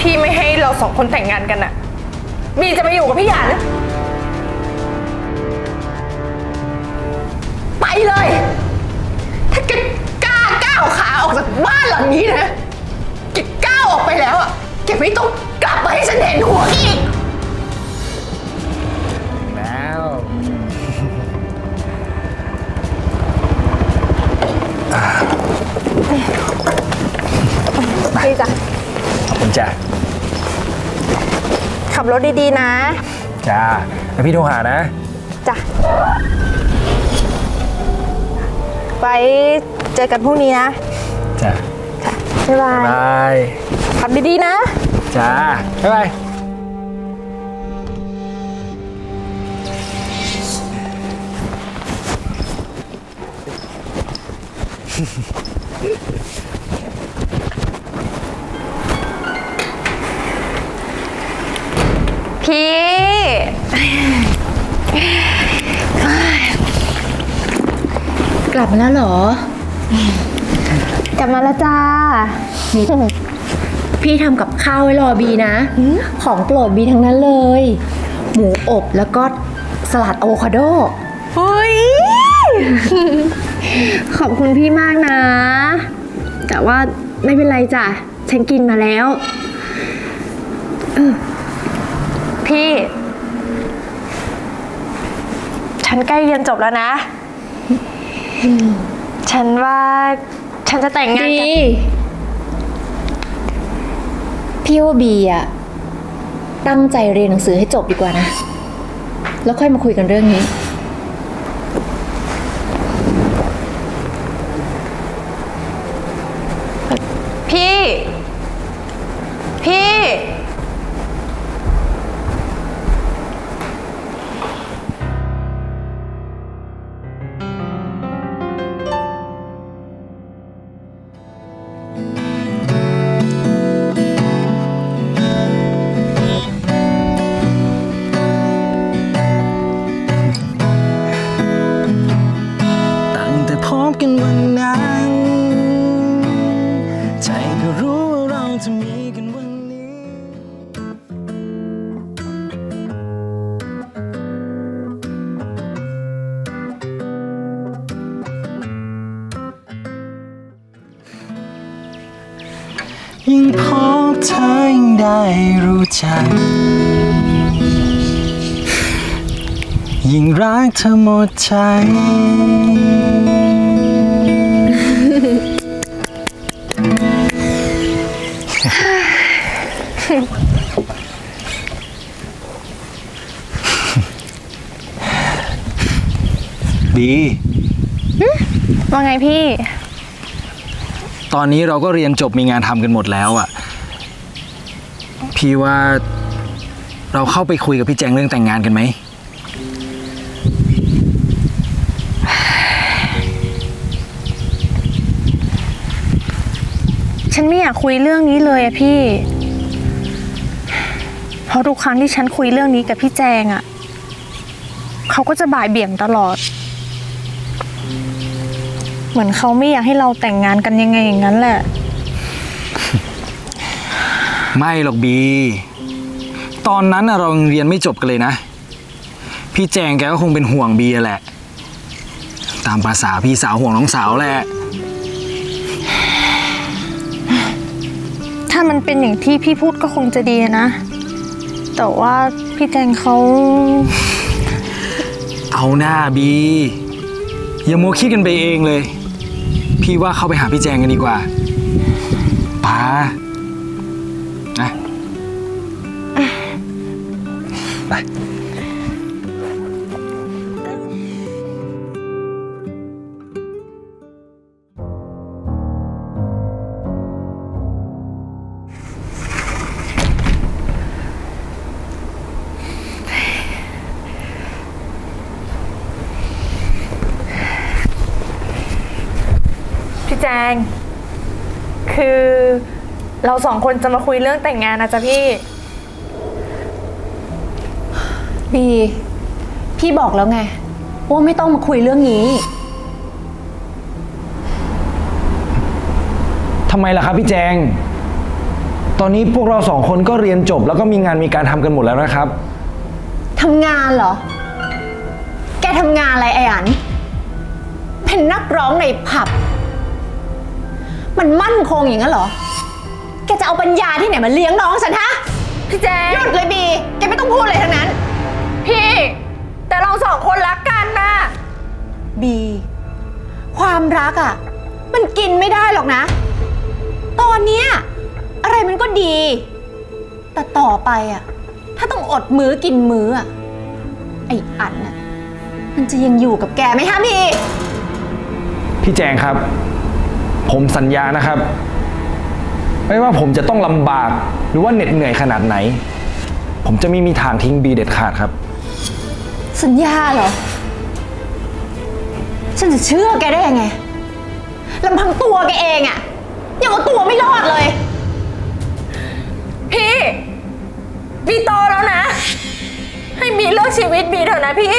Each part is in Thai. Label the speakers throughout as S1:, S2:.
S1: พี่ไม่ให้เราสองคนแต่งงานกันอะบีจะไปอยู่กับพี่หยาหรือไปเลย ถ้าแกกล้าก้าวขาออกจากบ้านหลังนี้นะแกก้าวออกไปแล้วอะแกไม่ต้องกลับมาให้ฉันเห็นหัวอีก
S2: แล้ว
S3: พี่จ้ะ
S2: ขอบคุณจ้า
S3: ขับรถดีๆนะ
S2: จ้าแล้วพี่โทรหานะ
S3: จ้ะ ไว้เจอกันพรุ่งนี้นะ
S2: จ้า
S3: บ๊ายบาย
S2: บาย
S3: ขับดีๆนะ
S2: จ้าบ๊ายบาย
S3: พี่
S4: กลับมาแล้วเหรอ
S3: กลับมาแล้วจ้า
S4: นี่พี่ทำกับข้าวไว้รอบีนะ ของโปรดบีทั้งนั้นเลย หมูอบแล้วก็สลัดอะโวคาโด
S3: เฮ้ย ขอบคุณพี่มากนะ แต่ว่าไม่เป็นไรจ้ะ ฉันกินมาแล้ว เออ พี่ ฉันใกล้เรียนจบแล้วนะ ฉันว่า ฉันจะแต่งงานกับ
S4: พี่ว่าบีอะตั้งใจเรียนหนังสือให้จบดีกว่านะ แล้วค่อยมาคุยกันเรื่องนี้
S2: ยิ่งพบเธอยิ่งได้รู้จัก ยิ่งรักเธอหมดใจ ดี
S3: ว่าไงพี่
S2: ตอนนี้เราก็เรียนจบมีงานทำกันหมดแล้วอะพี่ว่าเราเข้าไปคุยกับพี่แจงเรื่องแต่งงานกันไหม
S3: ฉันไม่อยากคุยเรื่องนี้เลยอะพี่ เพราะทุกครั้งที่ฉันคุยเรื่องนี้กับพี่แจงอะเขาก็จะบ่ายเบี่ยงตลอด เหมือนเขาไม่อยากให้เราแต่งงานกันยังไงอย่างนั้นแหละ
S2: ไม่หรอกบี ตอนนั้นน่ะเรายังเรียนไม่จบกันเลยนะ พี่แจงแกก็คงเป็นห่วงบีอะแหละ ตามภาษาพี่สาวห่วงน้องสาวแหละ
S3: ถ้ามันเป็นอย่างที่พี่พูดก็คงจะดีนะ แต่ว่าพี่แจงเขา
S2: เอาหน้าบี อย่ามัวคิดกันไปเองเลย พี่ว่าเข้าไปหาพี่แจงกันดีกว่าป้า
S1: แจง คือเราสองคนจะมาคุยเรื่องแต่งงานนะจ๊ะพี่
S4: บีพี่บอกแล้วไง ว่าไม่ต้องมาคุยเรื่องนี้
S2: ทำไมล่ะครับพี่แจง ตอนนี้พวกเราสองคนก็เรียนจบ แล้วก็มีงานมีการทำกันหมดแล้วนะครับ
S4: ทำงานเหรอ แกทำงานอะไรไอ้อัน เป็นนักร้องในผับ มันมั่นคงอย่างนั้นเหรอ แกจะเอาปัญญาที่ไหนมาเลี้ยงน้องฉันฮะ
S3: พี่แจง
S4: หยุดเลยบี แกไม่ต้องพูดเลยทั้งนั้น
S3: พี่ แต่เราสองคนรักกันนะ
S4: บี ความรักอะ่ะ มันกินไม่ได้หรอกนะ ตอนเนี้ยอะไรมันก็ดี แต่ต่อไปอะ่ะ ถ้าต้องอดมื้อกินมื้ออะไอ้อันน่ะมันจะยังอยู่กับแกไหมฮะบี
S2: พี่แจงครับ ผมสัญญานะครับ ไม่ว่าผมจะต้องลำบาก หรือว่าเหน็ดเหนื่อยขนาดไหน ผมจะไม่มีทางทิ้งบีเด็ดขาดครับ
S4: สัญญาเหรอ ฉันจะเชื่อแกได้ยังไงลำพังตัวแกเองอะ่ะยังเอาตัวไม่รอดเลย
S3: พี่ บีโตแล้วนะ ให้บีเลือกชีวิตบีเถอะนะพี่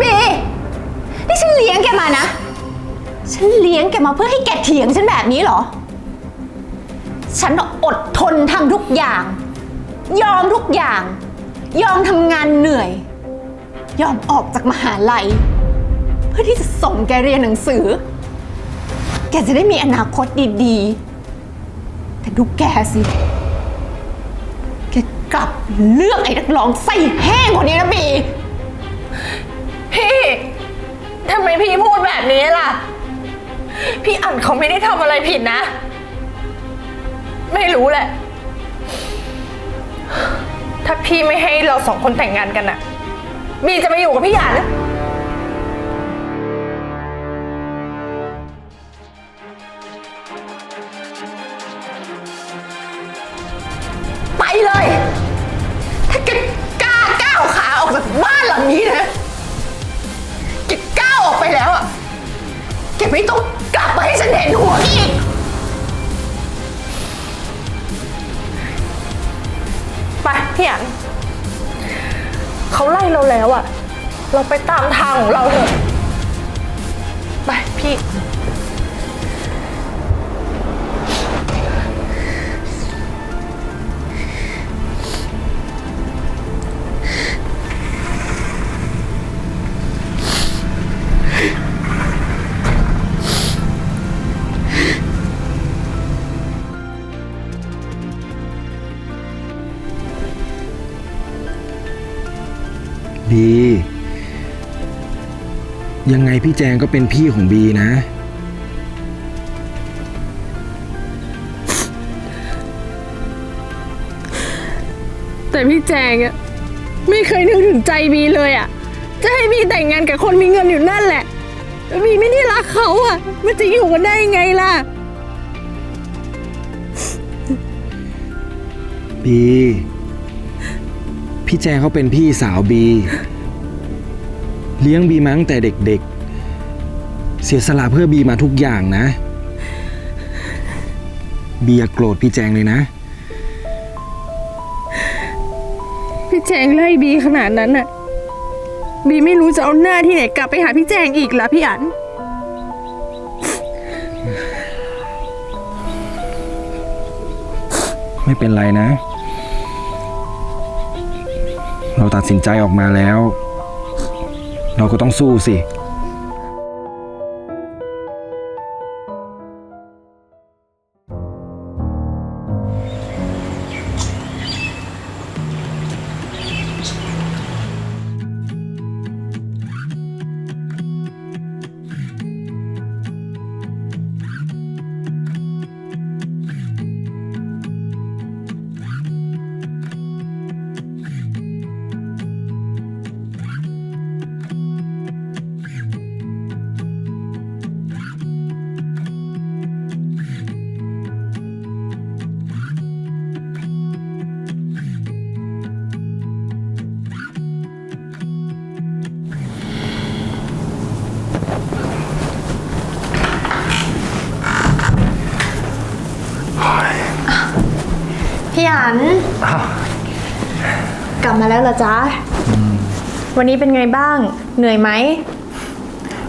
S4: บี นี่ฉันเลี้ยงแกมานะ ฉันเลี้ยงแกมาเพื่อให้แกเถียงฉันแบบนี้เหรอ ฉันอดทนทำทุกอย่าง ยอมทุกอย่าง ยอมทำงานเหนื่อย ยอมออกจากมหาลัย เพื่อที่จะส่งแกเรียนหนังสือ แกจะได้มีอนาคตดีๆ แต่ดูแกสิ แกกลับเลือกไอ้นักร้องไส้แห้งคนนี้นะบี
S3: พี่ทำไมพี่พูดแบบนี้ล่ะ พี่อั๋นเขาไม่ได้ทำอะไรผิดนะ ไม่รู้แหละ ถ้าพี่ไม่ให้เราสองคนแต่งงานกันอะบีจะมาอยู่กับพี่หยัน
S4: ไปเลย ถ้าแกกล้าก้าวขาออกจากบ้านหลังนี้นะแกก้าวออกไปแล้วอะแกไม่ต้อง
S3: พี่อันเขาไล่เราแล้วอะเราไปตามทางของเราเถอะ ไปพี่
S2: ยังไงพี่แจงก็เป็นพี่ของบีนะ
S5: แต่พี่แจงอะไม่เคยนึกถึงใจบีเลยอะจะให้บีแต่งงานกับคนมีเงินอยู่นั่นแหละแต่บีไม่ได้รักเขาอะมันจะอยู่กันได้ยังไงล่ะ
S2: บี พี่แจงเขาเป็นพี่สาวบี เลี้ยงบีมาตั้งแต่เด็กๆ เสียสละเพื่อบีมาทุกอย่างนะ บีอย่าโกรธพี่แจงเลยนะ
S5: พี่แจงไล่บีขนาดนั้นอะบีไม่รู้จะเอาหน้าที่ไหนกลับไปหาพี่แจงอีกล่ะพี่อัน
S2: ไม่เป็นไรนะ เราตัดสินใจออกมาแล้ว เราก็ต้องสู้สิ
S4: พี่อันกลับมาแล้วเหรอจ๊ะ วันนี้เป็นไงบ้าง เหนื่อยไหม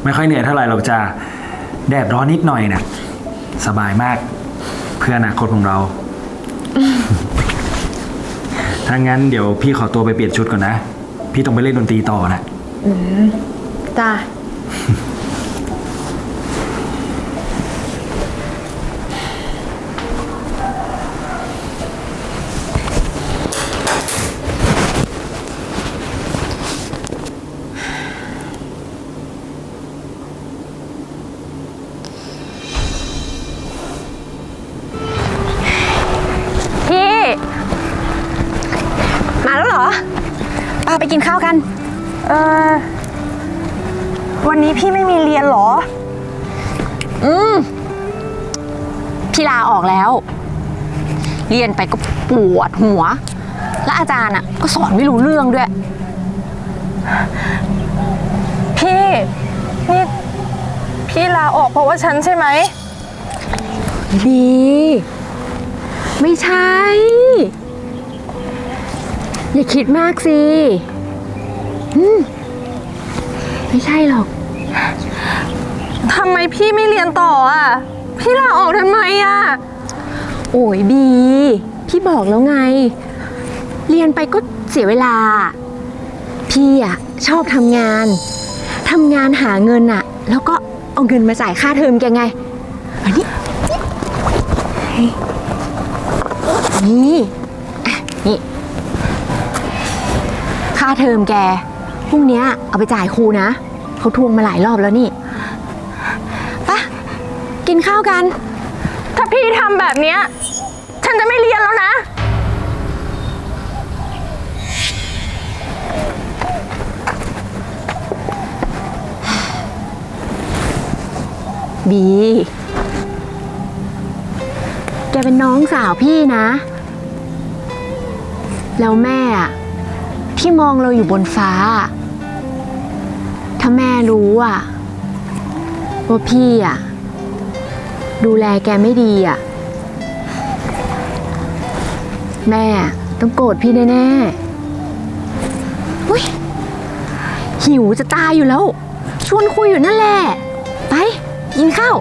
S2: ไม่ค่อยเหนื่อยเท่าไหร่หรอกจ้าแดดร้อนนิดหน่อยนะสบายมาก เพื่ออนาคตของเรา ถ้างั้นเดี๋ยวพี่ขอตัวไปเปลี่ยนชุดก่อนนะ พี่ต้องไปเล่นดนตรีต่อนะ
S3: จ้า
S4: วดหัว และอาจารย์อะก็สอนไม่รู้เรื่องด้วย
S3: พี่นี่พี่ลาออกเพราะว่าฉันใช่ไหม
S4: บีไม่ใช่ อย่าคิดมากสิอืมไม่ใช่หรอก
S3: ทำไมพี่ไม่เรียนต่ออะ พี่ลาออกทำไมอะ
S4: โอ้ยบี พี่บอกแล้วไง เรียนไปก็เสียเวลา พี่อะชอบทำงานทำงานหาเงินอะแล้วก็เอาเงินมาจ่ายค่าเทอมแกไงอันนี้นี่อะนี่ ค่าเทอมแกพรุ่งเนี้ยเอาไปจ่ายครูนะเขาทวงมาหลายรอบแล้วนี่ปะกินข้าวกัน
S3: ถ้าพี่ทำแบบเนี้ย น้
S4: องสาวพี่นะ แล้วแม่อะที่มองเราอยู่บนฟ้า ถ้าแม่รู้อะว่าพี่อะดูแลแกไม่ดีอะแม่ต้องโกรธพี่แน่ๆอุ้ยหิวจะตายอยู่แล้ว ชวนคุยอยู่นั่นแหละ ไปกินข้าว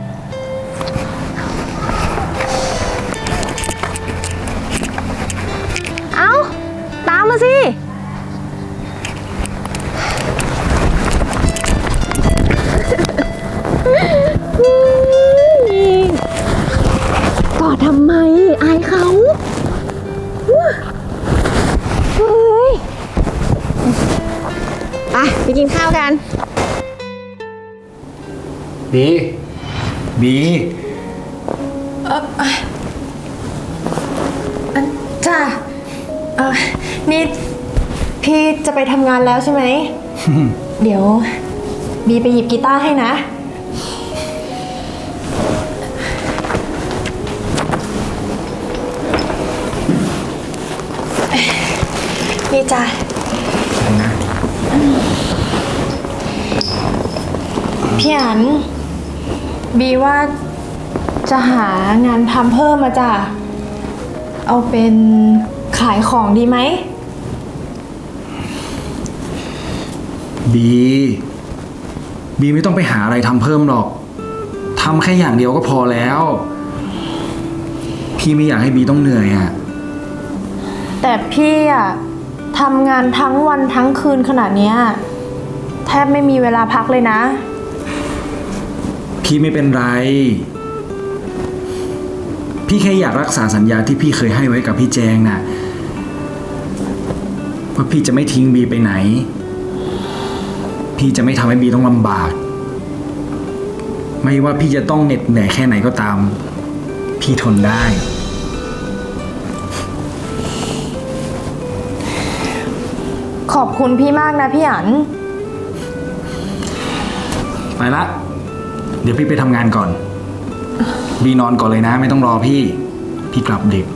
S4: กินข้าวกัน
S2: บี บี
S3: จ้าเออนี่พี่จะไปทำงานแล้วใช่ไหม เดี๋ยว บีไปหยิบกีตาร์ให้นะ พี่อันบีว่าจะหางานทำเพิ่มมาจ้ะ เอาเป็นขายของดีไหม
S2: บี บีไม่ต้องไปหาอะไรทำเพิ่มหรอกทำแค่อย่างเดียวก็พอแล้ว พี่ไม่อยากให้บีต้องเหนื่อยอะ่ะ
S3: แต่พี่อะทำงานทั้งวันทั้งคืนขนาดเนี้ยแทบไม่มีเวลาพักเลยนะ
S2: พี่ไม่เป็นไร พี่แค่อยากรักษาสัญญาที่พี่เคยให้ไว้กับพี่แจงน่ะว่าพี่จะไม่ทิ้งบีไปไหน พี่จะไม่ทำให้บีต้องลำบาก ไม่ว่าพี่จะต้องเหน็ดเหนื่อยแค่ไหนก็ตาม พี่ทนได้
S3: ขอบคุณพี่มากนะพี่อัน
S2: ไปละ เดี๋ยวพี่ไปทำงานก่อน บีนอนก่อนเลยนะ ไม่ต้องรอพี่ พี่กลับดึก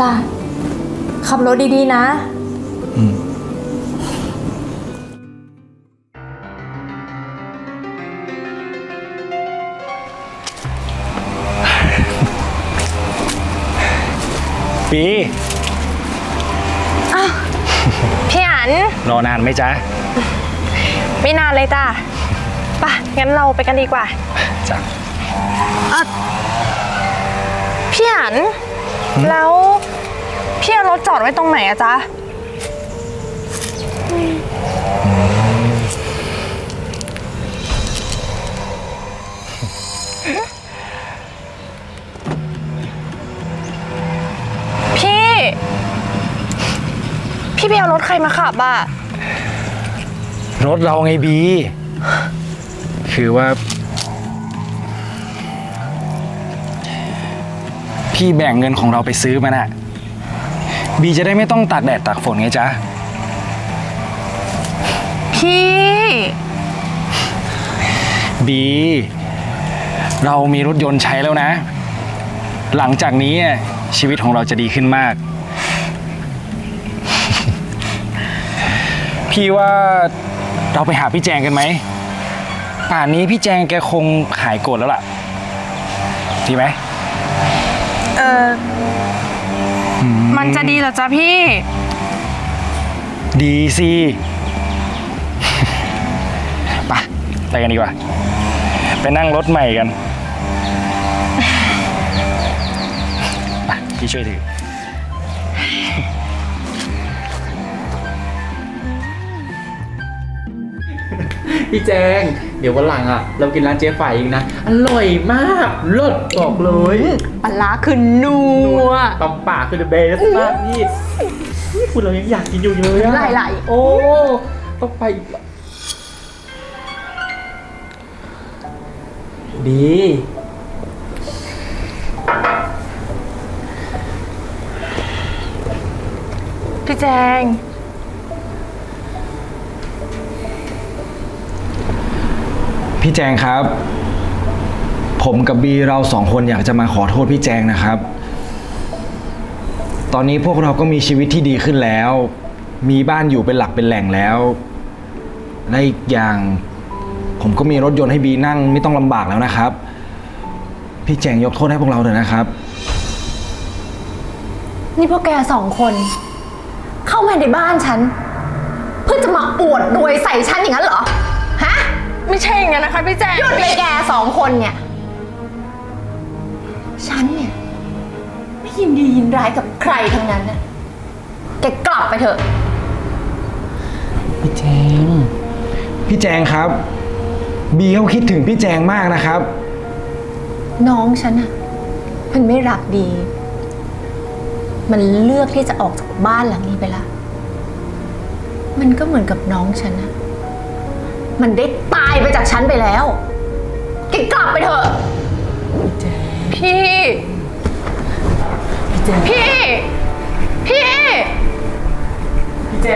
S3: จ้ะขับรถดีๆนะ
S2: อืมปี
S3: พี่อัน
S2: รอนานไหมจ๊ะ
S3: ไม่นานเลยจ้ะ ไป่ะงั้นเราไปกันดีกว่า
S2: จ้ะ
S3: พี่อันแล้วพี่เอารถจอดไว้ตรงไหนอะจ๊ะ พี่ พี่ไปเอารถใครมาขับอะ
S2: รถเราไงบี คือว่า พี่แบ่งเงินของเราไปซื้อมันอะบีจะได้ไม่ต้องตากแดดตากฝนไงจ๊ะ
S3: พี่
S2: บี เรามีรถยนต์ใช้แล้วนะ หลังจากนี้อะชีวิตของเราจะดีขึ้นมาก พี่ว่าเราไปหาพี่แจงกันไหม ป่านนี้พี่แจงแกคงหายโกรธแล้วล่ะดีไหม
S3: เอออมันจะดีเหรอจ๊ะพี่
S2: ดีสิไปไปกันดีกว่า ไปนั่งรถใหม่กันไปพี่ช่วยถือ
S6: พี่แจง เดี๋ยววันหลังอะ เรากินร้านเจ๊ฝ่ายอีกนะ อร่อยมากเลิศบอกเลย
S4: ปลาร้าคือนัว
S6: ตำป่าคือ the best มากพี่นี่คุณเรายังอยากกินอยู่เลยอะ
S4: ไหลๆ
S6: โอ้ต้องไปอีกละดี
S3: พี่แจง
S2: พี่แจงครับ ผมกับบีเราสองคนอยากจะมาขอโทษพี่แจงนะครับ ตอนนี้พวกเราก็มีชีวิตที่ดีขึ้นแล้ว มีบ้านอยู่เป็นหลักเป็นแหล่งแล้ว และอีกอย่าง ผมก็มีรถยนต์ให้บีนั่งไม่ต้องลำบากแล้วนะครับ พี่แจงยกโทษให้พวกเราเถอะนะครับ
S4: นี่พวกแกสองคน เข้ามาในบ้านฉัน เพื่อจะมาอวดรวยใส่ฉันอย่างนั้นเหรอ
S3: ไม่ใช่อย่างนั้นนะคะพี่แจง
S4: หยุดเลยแกสองคนเนี่ย ฉันเนี่ย ไม่ยินดียินร้ายกับใครทั้งนั้นนะแกกลับไปเถอะ
S6: พี่แจง
S2: พี่แจงครับ บีเขาคิดถึงพี่แจงมากนะครับ
S4: น้องฉันอะมันไม่รักดี มันเลือกที่จะออกจากบ้านหลังนี้ไปละ มันก็เหมือนกับน้องฉันอะ มันได้ตายไปจากฉันไปแล้วแกกลับไปเถอะ
S3: พี่ พี่ พี่
S6: พี่แจ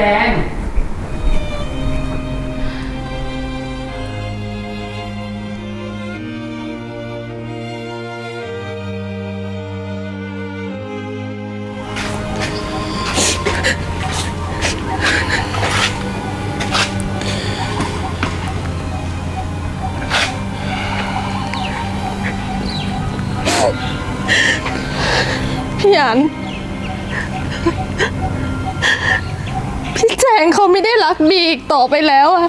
S5: บีอีกต่อไปแล้วอะ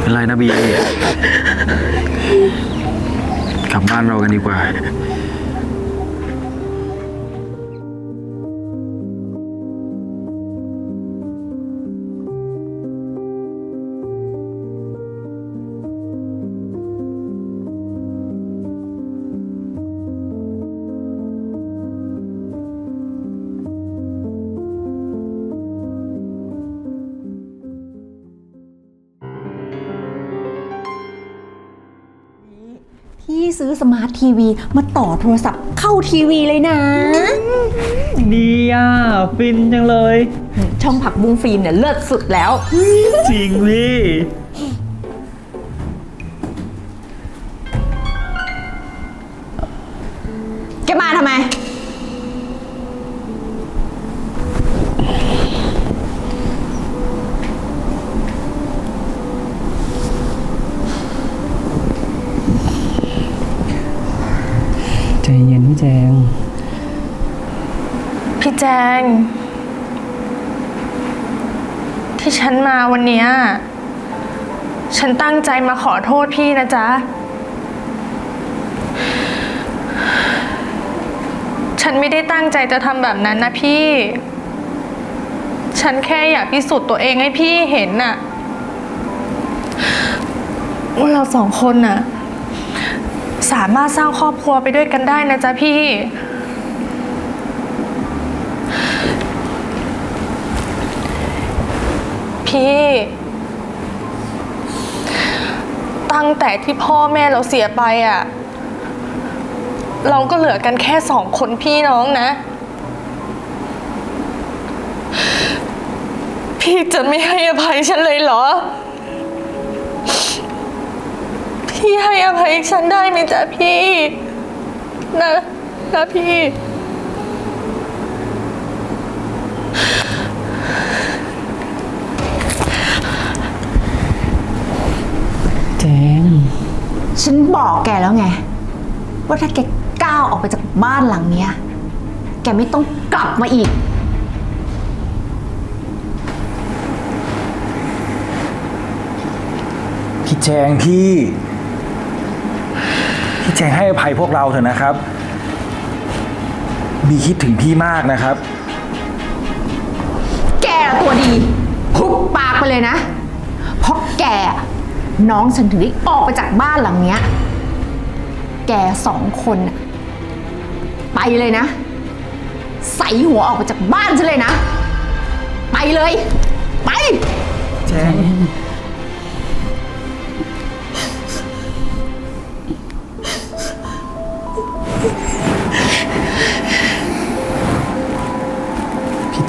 S2: เป็นไรนะบี กลับบ้านเรากันดีกว่า
S4: ซื้อสมาร์ททีวีมาต่อโทรศัพท์เข้าทีวีเลยนะ
S6: ดีอะ ฟินจังเลย
S4: ช่องผักบุ้งฟิล์มเนี่ยเลิศสุดแล้ว
S6: จริงพี่ พี่แจง
S3: พี่แจง ที่ฉันมาวันเนี้ยฉันตั้งใจมาขอโทษพี่นะจ๊ะ ฉันไม่ได้ตั้งใจจะทำแบบนั้นนะพี่ ฉันแค่อยากพิสูจน์ตัวเองให้พี่เห็นน่ะว่าเราสองคนน่ะ สามารถสร้างครอบครัวไปด้วยกันได้นะจ๊ะพี่ พี่ ตั้งแต่ที่พ่อแม่เราเสียไปอะ เราก็เหลือกันแค่สองคนพี่น้องนะ พี่จะไม่ให้อภัยฉันเลยเหรอ พี่ให้อภัยฉันได้ไหมจ๊ะพี่ นะนะพี่
S6: แจง
S4: ฉันบอกแกแล้วไง ว่าถ้าแกก้าวออกไปจากบ้านหลังเนี้ย แกไม่ต้องกลับมาอีก
S2: พี่แจงพี่ พี่แจงให้อภัยพวกเราเถอะนะครับ บีคิดถึงพี่มากนะครับ
S4: แกน่ะตัวดีหุบปากไปเลยนะ เพราะแกอะน้องฉันถึงได้ออกไปจากบ้านหลังเนี้ย แกสองคนน่ะไปเลยนะ ใส่หัวออกไปจากบ้านฉันเลยนะ ไปเลย ไป
S2: แจง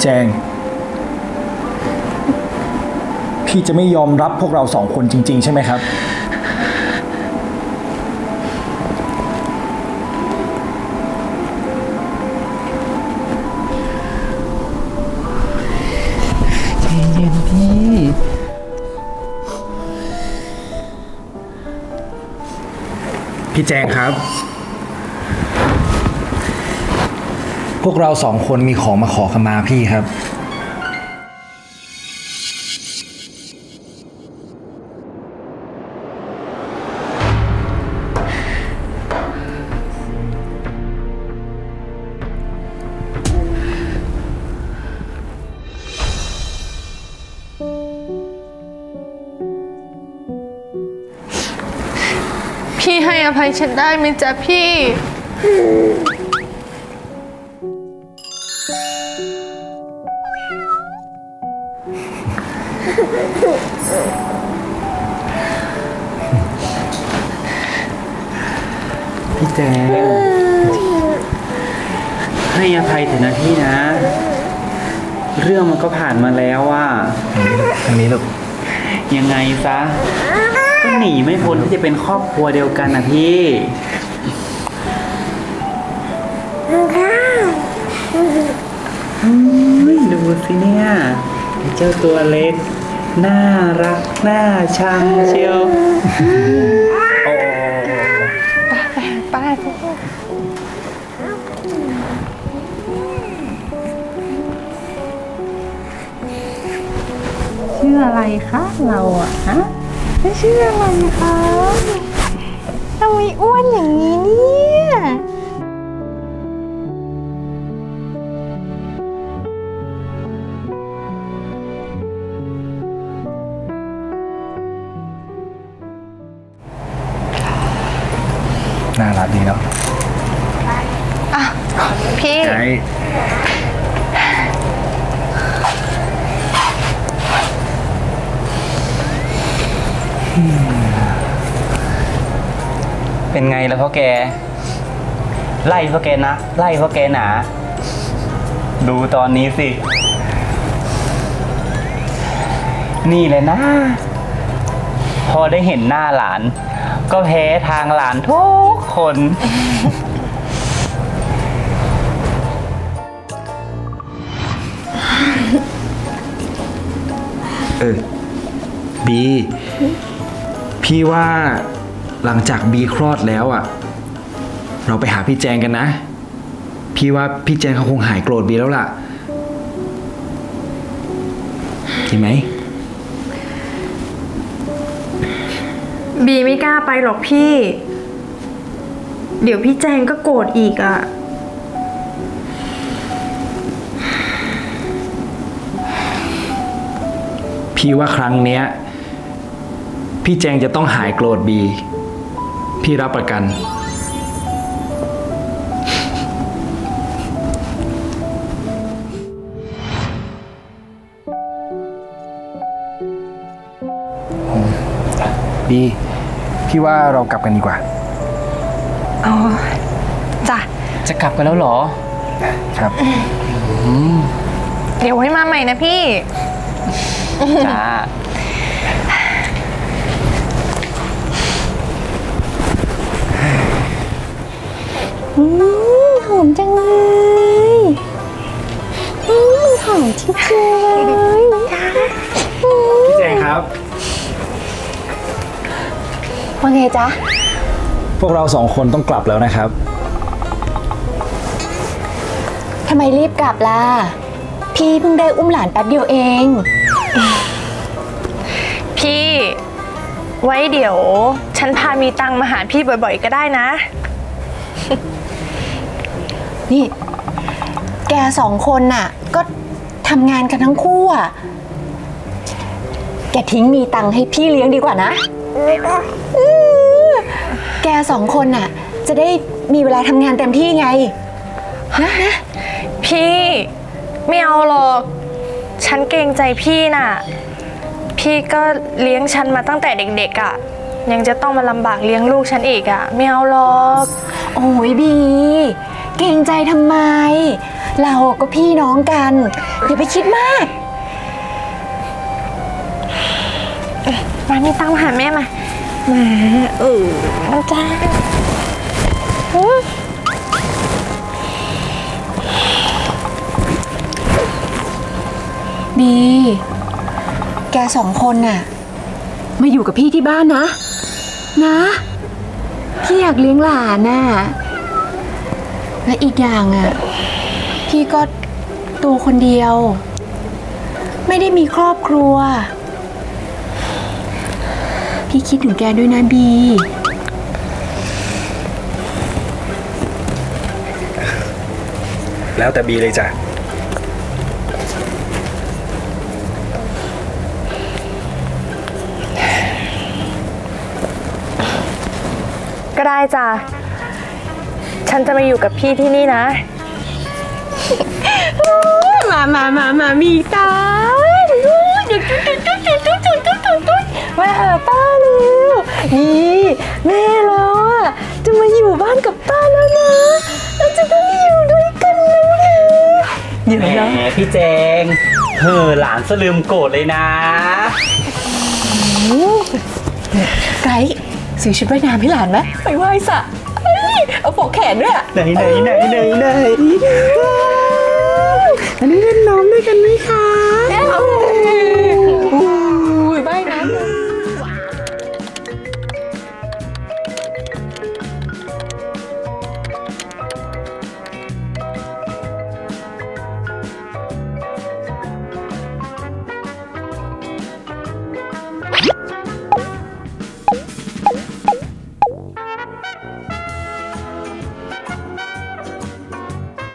S2: แจง พี่จะไม่ยอมรับพวกเราสองคนจริง ๆ ใช่ไหมครับ
S6: ใจเย็นพี่
S2: พี่แจงครับ พวกเราสองคนมีของมาขอขมาพี่ครับ
S3: พี่ให้อภัยฉันได้ไหมจ๊ะพี่
S6: พี่ ครอบครัวเดียวกันนะพี่เฮ้ยดูสิเนี่ยไอ้เจ้าตัวเล็ก น่ารัก น่าชังเชียว
S3: ไป
S5: ชื่ออะไรคะเราอะฮะไม่ ชื่ออะไรคะทำไมอ้วนอย่างนี้เนี่ย
S2: เป็
S6: นไงแล้วพ่อแก ไล่พ่อแกนะ ไล่พ่อแกหนา ดูตอนนี้สิ นี่เลยนะ พอได้เห็นหน้าหลาน ก็แพ้ทางหลานทุกคน
S2: เออบี พี่ว่าหลังจากบีคลอดแล้วอะ เราไปหาพี่แจงกันนะ พี่ว่าพี่แจงเขาคงหายโกรธบีแล้วล่ะดีไหม
S7: บีไม่กล้าไปหรอกพี่ เดี๋ยวพี่แจงก็โกรธอีกอะ
S2: พี่ว่าครั้งเนี้ย พี่แจงจะต้องหายโกรธบี พี่รับประกัน บีพี่ว่าเรากลับกันดีกว่า
S3: อ๋อจ้ะ
S6: จะกลับกันแล้วเหรอ
S2: ครับ
S3: เดี๋ยวไว้มาใหม่นะพี่
S6: จ้า
S4: หอมจังเลยอืมหอมจริงๆเลย
S2: พี่แจงครับ
S4: ว่าไงจ๊ะ
S2: พวกเราสองคนต้องกลับแล้วนะครับ
S4: ทำไมรีบกลับล่ะ พี่เพิ่งได้อุ้มหลานแป๊บเดียวเอง
S3: พี่ ไว้เดี๋ยว ฉันพามีตังค์มาหาพี่บ่อยๆ ก็ได้นะ
S4: นี่ แกสองคนน่ะ ก็ทำงานกันทั้งคู่อะ แกทิ้งมีตังค์ให้พี่เลี้ยงดีกว่านะอือ แกสองคนน่ะ จะได้มีเวลาทำงานเต็มที่ไงนะนะ
S3: พี่ไม่เอาหรอก ฉันเกรงใจพี่น่ะ พี่ก็เลี้ยงฉันมาตั้งแต่เด็กๆอะ่ะ ยังจะต้องมาลำบากเลี้ยงลูกฉันอีกอะ่ะ ไม่เอาหรอก
S4: โอ้ยบี เกรงใจทำไม เราก็พี่น้องกัน อย่าไปคิดมาก
S3: มามีตังค์มหาแม่มามาเออมาจ้า
S4: บี แกสองคนน่ะ มาอยู่กับพี่ที่บ้านนะ นะ พี่อยากเลี้ยงหลานน่ะ และอีกอย่างอะ พี่ก็ตัวคนเดียว ไม่ได้มีครอบครัว พี่คิดถึงแกด้วยนะบี
S2: แล้วแต่บีเลยจ้ะ
S3: ก็ได้จ้ะ ฉันจะมาอยู่กับพี่ที่นี่นะ
S7: มามามามามีตาจุ นี่แม่เราอะจะมาอยู่บ้านกับป้าแล้วนะเราจะได้อยู่ด้วยกันแล้วนะเดี๋ยว
S6: แห
S7: นะ
S6: มพี่แจงเฮ้อหลานสลืมโกรธเลยนะ
S4: ไกด์ซื้อชุดว่ายน้ำให้หลานไหมไปไหว้สระเอ้ยเอาปกแขนด้วยอะ
S6: ไหนไหนไหนไหนไหน
S7: อันนี้เล่นน้ำด้วยกันไหม